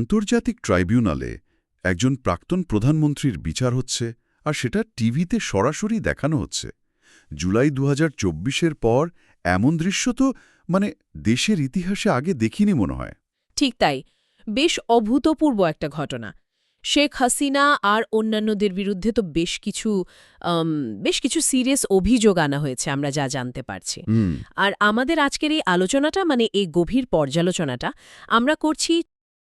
আন্তর্জাতিক ট্রাইব্যুনালে একজন প্রাক্তন প্রধানমন্ত্রীর বিচার হচ্ছে আর সেটা টিভিতে সরাসরি দেখানো হচ্ছে। জুলাই দু হাজার পর এমন দৃশ্য তো মানে দেশের ইতিহাসে আগে দেখিনি মনে হয়। ঠিক তাই। বেশ অভূতপূর্ব একটা ঘটনা। শেখ হাসিনা আর অন্যান্যদের বিরুদ্ধে তো বেশ কিছু বেশ কিছু সিরিয়াস অভিযোগ আনা হয়েছে আমরা যা জানতে পারছি। আর আমাদের আজকের এই আলোচনাটা মানে এই গভীর পর্যালোচনাটা আমরা করছি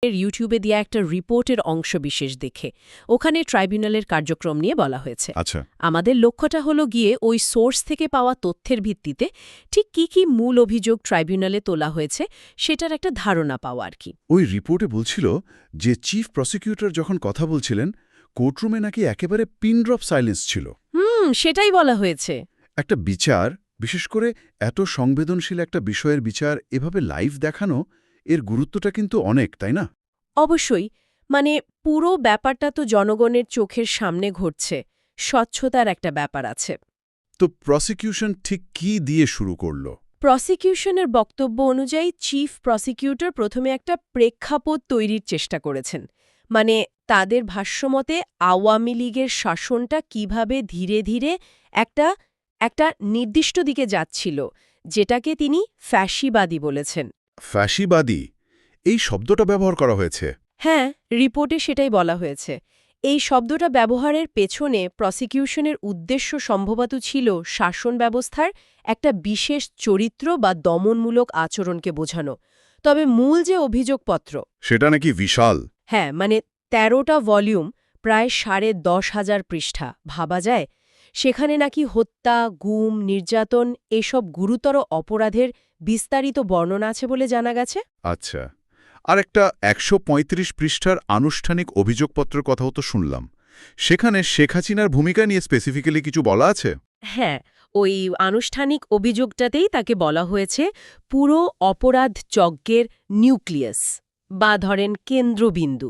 এর ইউটিউবে দেওয়া একটা রিপোর্টের অংশ বিশেষ দেখে। ওখানে ট্রাইব্যুনালের কার্যক্রম নিয়ে বলা হয়েছে। আচ্ছা। আমাদের লক্ষ্যটা হলো গিয়ে ওই সোর্স থেকে পাওয়া তথ্যের ভিত্তিতে ঠিক কি কি মূল অভিযোগ ট্রাইব্যুনালে তোলা হয়েছে সেটার একটা ধারণা পাওয়া আর কি। ওই রিপোর্টে বলছিল যে চিফ প্রসিকিউটর যখন কথা বলছিলেন কোর্টরুমে নাকি একেবারে পিনড্রপ সাইলেন্স ছিল। হুম সেটাই বলা হয়েছে। একটা বিচার বিশেষ করে এত সংবেদনশীল একটা বিষয়ের বিচার এভাবে লাইভ দেখানো এর গুরুত্বটা কিন্তু অনেক তাই না? অবশ্যই। মানে পুরো ব্যাপারটা তো জনগণের চোখের সামনে ঘটছে। স্বচ্ছতার একটা ব্যাপার আছে। তো প্রসিকিউশন ঠিক কি দিয়ে শুরু করল? প্রসিকিউশনের বক্তব্য অনুযায়ী চিফ প্রসিকিউটর প্রথমে একটা প্রেক্ষাপট তৈরির চেষ্টা করেছেন। মানে তাদের ভাষ্যমতে আওয়ামী লীগের শাসনটা কীভাবে ধীরে ধীরে একটা একটা নির্দিষ্ট দিকে যাচ্ছিল যেটাকে তিনি ফ্যাসিবাদী বলেছেন। ফ্যাসিবাদী এই শব্দটা ব্যবহার করা হয়েছে। হ্যাঁ রিপোর্টে সেটাই বলা হয়েছে। এই শব্দটা ব্যবহারের পেছনে প্রসিকিউশনের উদ্দেশ্য সম্ভবত ছিল শাসন ব্যবস্থার একটা বিশেষ চরিত্র বা দমনমূলক আচরণকে বোঝানো। তবে মূল যে অভিযোগপত্র সেটা নাকি বিশাল। হ্যাঁ মানে তেরোটা ভলিউম প্রায় সাড়ে দশ হাজার পৃষ্ঠা। ভাবা যায় সেখানে নাকি হত্যা গুম নির্যাতন এসব গুরুতর অপরাধের বিস্তারিত বর্ণনা আছে বলে জানা গেছে? আচ্ছা আর একটা একশো পঁয়ত্রিশ পৃষ্ঠার আনুষ্ঠানিক অভিযোগপত্রের কথাও তো শুনলাম। সেখানে শেখ হাসিনার ভূমিকা নিয়ে স্পেসিফিক্যালি কিছু বলা আছে? হ্যাঁ ওই আনুষ্ঠানিক অভিযোগটাতেই তাকে বলা হয়েছে পুরো অপরাধ যজ্ঞের নিউক্লিয়াস বা ধরেন কেন্দ্রবিন্দু।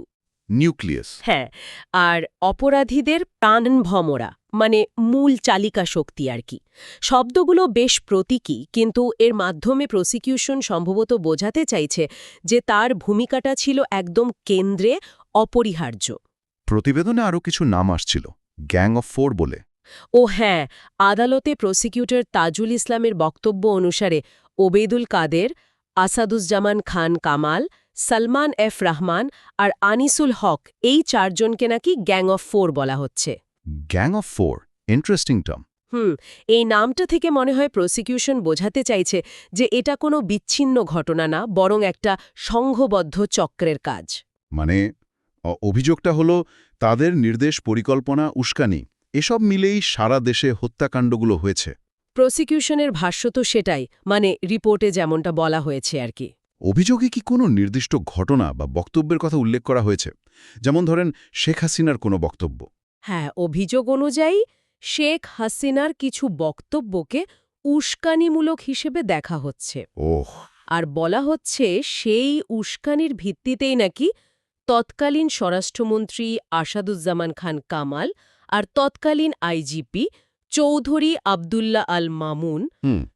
নিউক্লিয়াস। হ্যাঁ আর অপরাধীদের প্রাণভমরা। মানে মূল চালিকা শক্তি আর কি। শব্দগুলো বেশ প্রতীকী কিন্তু এর মাধ্যমে প্রসিকিউশন সম্ভবত বোঝাতে চাইছে যে তার ভূমিকাটা ছিল একদম কেন্দ্রে অপরিহার্য। প্রতিবেদনে আরও কিছু নাম আসছিল গ্যাং অফ ফোর বলে। ও হ্যাঁ আদালতে প্রসিকিউটর তাজুল ইসলামের বক্তব্য অনুসারে ওবেদুল কাদের আসাদুজ্জামান খান কামাল সালমান এফ রহমান আর আনিসুল হক এই চারজনকে নাকি গ্যাং অফ ফোর বলা হচ্ছে। Gang of four interesting term. Hmm এই নামটা থেকে মনে হয় প্রসিকিউশন বোঝাতে চাইছে যে এটা কোনো বিচ্ছিন্ন ঘটনা না বরং একটা সংঘবদ্ধ চক্রের কাজ। মানে অভিযোগটা হলো তাদের নির্দেশ পরিকল্পনা উস্কানি এসব মিলেই সারা দেশে হত্যাকাণ্ডগুলো হয়েছে। প্রসিকিউশনের ভাষ্য তো সেটাই মানে রিপোর্টে যেমনটা বলা হয়েছে আর কি। অভিযোগে কি কোনো নির্দিষ্ট ঘটনা বা বক্তব্যের কথা উল্লেখ করা হয়েছে? যেমন ধরেন শেখ হাসিনার কোনো বক্তব্য। হ্যাঁ অভিযোগ অনুযায়ী শেখ হাসিনার কিছু বক্তব্যকে উস্কানিমূলক হিসেবে দেখা হচ্ছে। ওহ। আর বলা হচ্ছে সেই উস্কানির ভিত্তিতেই নাকি তৎকালীন স্বরাষ্ট্রমন্ত্রী আসাদুজ্জামান খান কামাল আর তৎকালীন আইজিপি চৌধুরী আবদুল্লাহ আল মামুন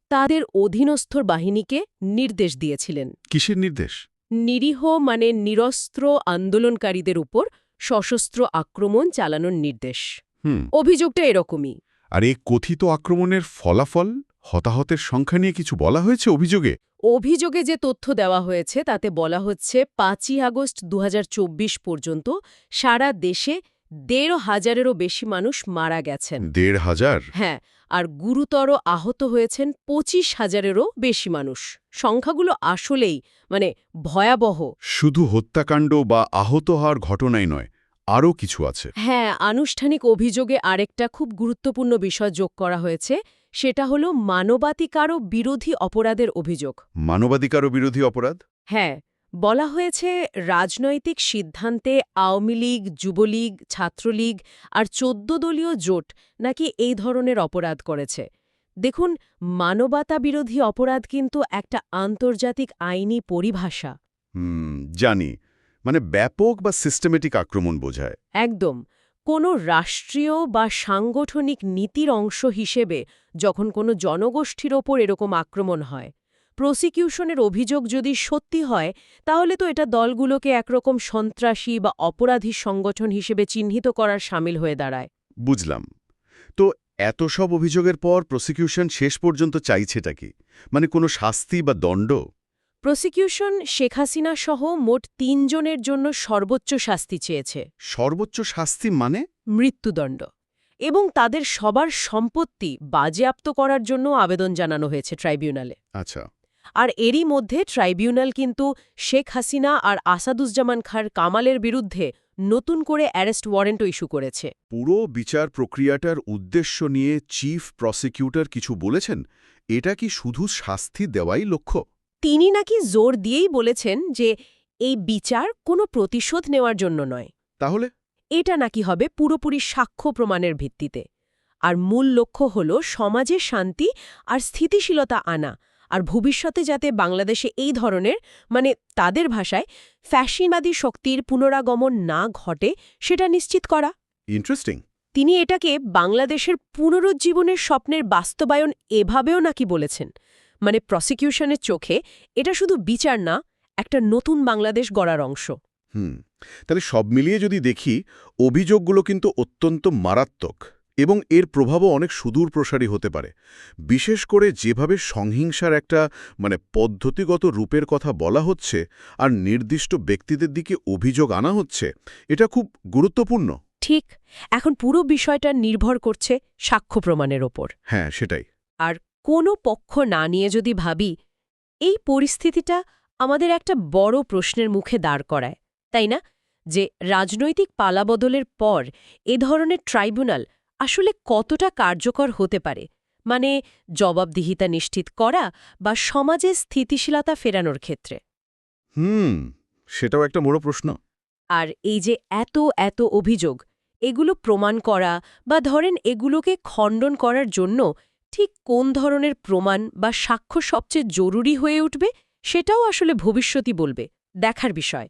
তাদের অধীনস্থ বাহিনীকে নির্দেশ দিয়েছিলেন। কিসের নির্দেশ? নিরীহ মানে নিরস্ত্র আন্দোলনকারীদের উপর সশস্ত্র আক্রমণ চালানোর নির্দেশ। হুম। অভিযোগটা এরকমই। আর এই কথিত আক্রমণের ফলাফল হতাহতের সংখ্যা নিয়ে কিছু বলা হয়েছে অভিযোগে? অভিযোগে যে তথ্য দেওয়া হয়েছে তাতে বলা হচ্ছে পাঁচই আগস্ট দু হাজার চব্বিশ পর্যন্ত সারা দেশে দেড় হাজারেরও বেশি মানুষ মারা গেছেন। দেড় হাজার? হ্যাঁ আর গুরুতর আহত হয়েছেন পঁচিশ হাজারেরও বেশি মানুষ। সংখ্যাগুলো আসলেই মানে ভয়াবহ। শুধু হত্যাকাণ্ড বা আহত হওয়ার ঘটনাই নয় আরও কিছু আছে। হ্যাঁ আনুষ্ঠানিক অভিযোগে আরেকটা খুব গুরুত্বপূর্ণ বিষয় যোগ করা হয়েছে সেটা হলো মানবাধিকারও বিরোধী অপরাধের অভিযোগ। মানবাধিকারও বিরোধী অপরাধ? হ্যাঁ বলা হয়েছে রাজনৈতিক সিদ্ধান্তে আওয়ামী লীগ যুবলীগ ছাত্রলীগ আর চোদ্দ দলীয় জোট নাকি এই ধরনের অপরাধ করেছে। দেখুন মানবতা বিরোধী অপরাধ কিন্তু একটা আন্তর্জাতিক আইনি পরিভাষা। হুম জানি। মানে ব্যাপক বা সিস্টেমেটিক আক্রমণ বোঝায়। একদম। কোনো রাষ্ট্রীয় বা সাংগঠনিক নীতির অংশ হিসেবে যখন কোনো জনগোষ্ঠীর ওপর এরকম আক্রমণ হয় প্রসিকিউশনের অভিযোগ যদি সত্যি হয় তাহলে তো এটা দলগুলোকে একরকম সন্ত্রাসী বা অপরাধী সংগঠন হিসেবে চিহ্নিত করার সামিল হয়ে দাঁড়ায়। বুঝলাম। তো এত সব অভিযোগের পর প্রসিকিউশন শেষ পর্যন্ত চাইছেটা কি? মানে কোনো শাস্তি বা দণ্ড? প্রসিকিউশন শেখ হাসিনা সহ মোট তিনজনের জন্য সর্বোচ্চ শাস্তি চেয়েছে। সর্বোচ্চ শাস্তি মানে? মৃত্যুদণ্ড। এবং তাদের সবার সম্পত্তি বাজেয়াপ্ত করার জন্য আবেদন জানানো হয়েছে ট্রাইব্যুনালে। আচ্ছা। আর এরই মধ্যে ট্রাইব্যুনাল কিন্তু শেখ হাসিনা আর আসাদুজ্জামান খার কামালের বিরুদ্ধে নতুন করে অ্যারেস্ট ওয়ারেন্টও ইস্যু করেছে। পুরো বিচার প্রক্রিয়াটার উদ্দেশ্য নিয়ে চিফ প্রসিকিউটর কিছু বলেছেন? এটা কি শুধু শাস্তি দেওয়াই লক্ষ্য? তিনি নাকি জোর দিয়েই বলেছেন যে এই বিচার কোনো প্রতিশোধ নেওয়ার জন্য নয়। তাহলে? এটা নাকি হবে পুরোপুরি সাক্ষ্য প্রমাণের ভিত্তিতে। আর মূল লক্ষ্য হল সমাজে শান্তি আর স্থিতিশীলতা আনা। আর ভবিষ্যতে যাতে বাংলাদেশে এই ধরনের মানে তাদের ভাষায় ফ্যাশনবাদী শক্তির পুনরাগমন না ঘটে সেটা নিশ্চিত করা। ইন্টারেস্টিং। তিনি এটাকে বাংলাদেশের পুনরুজ্জীবনের স্বপ্নের বাস্তবায়ন এভাবেও নাকি বলেছেন। মানে প্রসিকিউশনের চোখে এটা শুধু বিচার না একটা নতুন বাংলাদেশ গড়ার অংশ। হুম তাহলে সব মিলিয়ে যদি দেখি অভিযোগগুলো কিন্তু অত্যন্ত মারাত্মক এবং এর প্রভাবও অনেক সুদূর প্রসারী হতে পারে। বিশেষ করে যেভাবে সংহিংসার একটা মানে পদ্ধতিগত রূপের কথা বলা হচ্ছে আর নির্দিষ্ট ব্যক্তিদের দিকে অভিযোগ আনা হচ্ছে এটা খুব গুরুত্বপূর্ণ। ঠিক এখন পুরো বিষয়টা নির্ভর করছে সাক্ষ্য প্রমাণের ওপর। হ্যাঁ সেটাই। আর কোনো পক্ষ না নিয়ে যদি ভাবি এই পরিস্থিতিটা আমাদের একটা বড় প্রশ্নের মুখে দাঁড় করায় তাই না? যে রাজনৈতিক পালাবদলের পর এ ধরনের ট্রাইব্যুনাল আসলে কতটা কার্যকর হতে পারে? মানে জবাবদিহিতা নিশ্চিত করা বা সমাজে স্থিতিশীলতা ফেরানোর ক্ষেত্রে? হুম সেটাও একটা বড় প্রশ্ন। আর এই যে এত এত অভিযোগ এগুলো প্রমাণ করা বা ধরেন এগুলোকে খণ্ডন করার জন্য ঠিক কোন ধরনের প্রমাণ বা সাক্ষ্য সবচেয়ে জরুরি হয়ে উঠবে সেটাও আসলে ভবিষ্যতই বলবে, দেখার বিষয়।